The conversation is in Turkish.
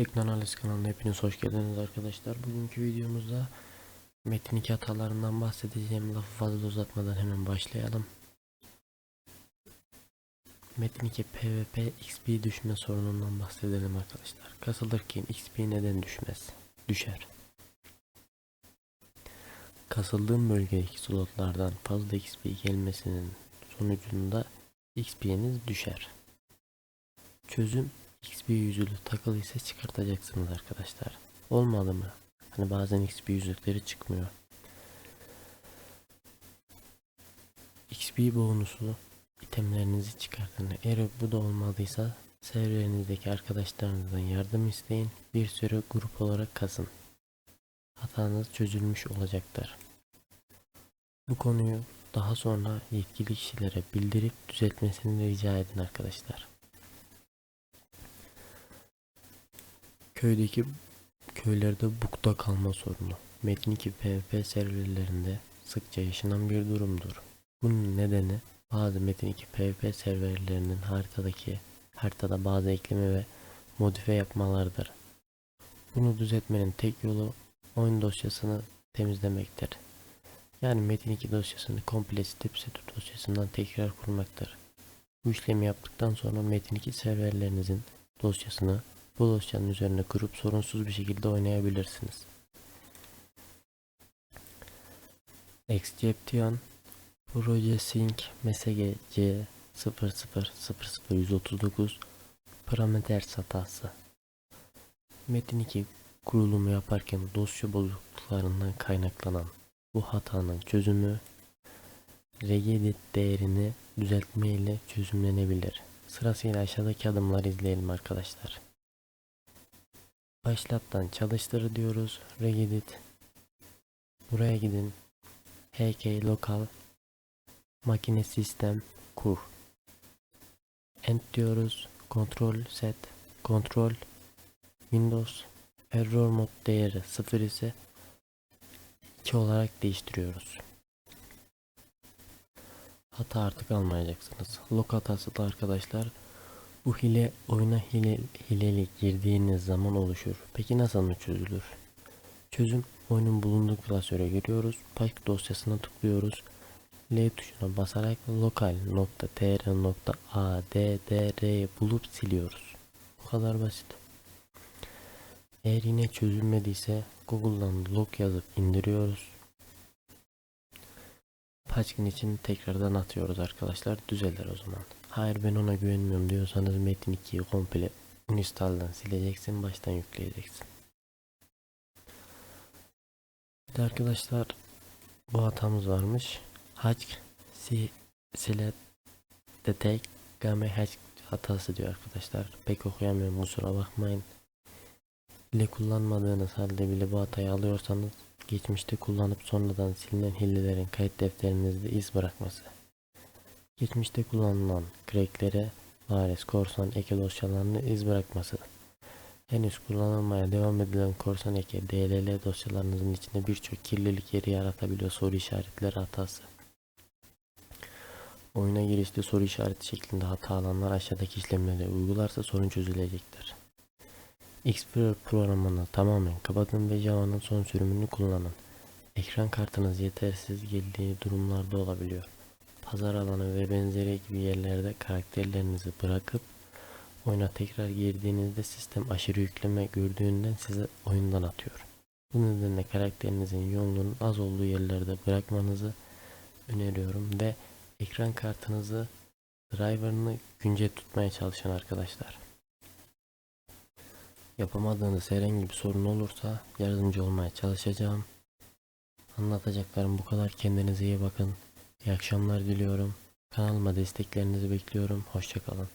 Teknoanaliz kanalına hepiniz hoş geldiniz arkadaşlar. Bugünkü videomuzda Metin 2 hatalarından bahsedeceğim. Lafı fazla uzatmadan hemen başlayalım. Metin 2 PvP XP düşme sorunundan bahsedelim arkadaşlar. Kasılırken XP neden düşmez? Düşer. Kasıldığım bölgedeki slotlardan fazla XP gelmesinin sonucunda XP'niz düşer. Çözüm XP yüzülü takılı ise çıkartacaksınız arkadaşlar. Olmadı mı? Hani bazen XP yüzükleri çıkmıyor. XP bonusu itemlerinizi çıkartın. Eğer bu da olmadıysa serverinizdeki arkadaşlarınızdan yardım isteyin. Bir süre grup olarak kasın. Hatanız çözülmüş olacaktır. Bu konuyu daha sonra yetkili kişilere bildirip düzeltmesini rica edin arkadaşlar. Köydeki köylerde bukta kalma sorunu. Metin 2 PvP serverlerinde sıkça yaşanan bir durumdur. Bunun nedeni bazı Metin 2 PvP serverlerinin haritadaki haritada bazı ekleme ve modife yapmalarıdır. Bunu düzeltmenin tek yolu oyun dosyasını temizlemektir. Yani Metin 2 dosyasını komple silip setup dosyasından tekrar kurmaktır. Bu işlemi yaptıktan sonra Metin 2 serverlerinizin dosyasını bu dosyanın üzerine kurup sorunsuz bir şekilde oynayabilirsiniz. Exception Projesync MSG C0000139 Parameters hatası Metin 2 kurulumu yaparken dosya bozukluklarından kaynaklanan bu hatanın çözümü regedit değerini düzeltme ile çözümlenebilir. Sırasıyla aşağıdaki adımları izleyelim arkadaşlar. Başlattan çalıştır diyoruz. Regedit. Buraya gidin. HK lokal makine sistem kur. End diyoruz. Kontrol set. Kontrol Windows error mod değeri 0 ise 2 olarak değiştiriyoruz. Hata artık almayacaksınız. Log hatası da arkadaşlar bu hile oyuna hile, hileli girdiğiniz zaman oluşur. Peki nasıl mı çözülür? Çözüm oyunun bulunduğu klasöre giriyoruz. Pack dosyasına tıklıyoruz. L tuşuna basarak lokal.tr.addr'yi bulup siliyoruz. Bu kadar basit. Eğer yine çözülmediyse Google'dan log yazıp indiriyoruz. Patchkin için tekrardan atıyoruz arkadaşlar. Düzelir o zaman. Hayır ben ona güvenmiyorum diyorsanız Metin 2'yi komple uninstall'dan sileceksin. Baştan yükleyeceksin. De arkadaşlar bu hatamız varmış. Hack si select detect game hack hatası diyor arkadaşlar. Pek okuyamıyorum kusura bakmayın. Hile kullanmadığınız halde bile bu hatayı alıyorsanız geçmişte kullanıp sonradan silinen hilelerin kayıt defterinizde iz bırakması. Geçmişte kullanılan cracklere varis korsan eke dosyalarını iz bırakması. Henüz kullanılmaya devam edilen korsan eke DLL dosyalarınızın içinde birçok kirlilik yeri yaratabiliyor soru işaretleri hatası. Oyuna girişte soru işareti şeklinde hata alanlar aşağıdaki işlemleri uygularsa sorun çözülecektir. Explorer programını tamamen kapatın ve Java'nın son sürümünü kullanın. Ekran kartınız yetersiz geldiği durumlarda olabiliyor. Pazar alanı ve benzeri gibi yerlerde karakterlerinizi bırakıp oyuna tekrar girdiğinizde sistem aşırı yükleme gördüğünden size oyundan atıyor. Bu nedenle karakterinizin yoğunluğunun az olduğu yerlerde bırakmanızı öneriyorum ve ekran kartınızı driver'ını güncel tutmaya çalışın arkadaşlar. Yapamadığınız herhangi bir sorun olursa yardımcı olmaya çalışacağım. Anlatacaklarım bu kadar. Kendinize iyi bakın. İyi akşamlar diliyorum. Kanalıma desteklerinizi bekliyorum. Hoşçakalın.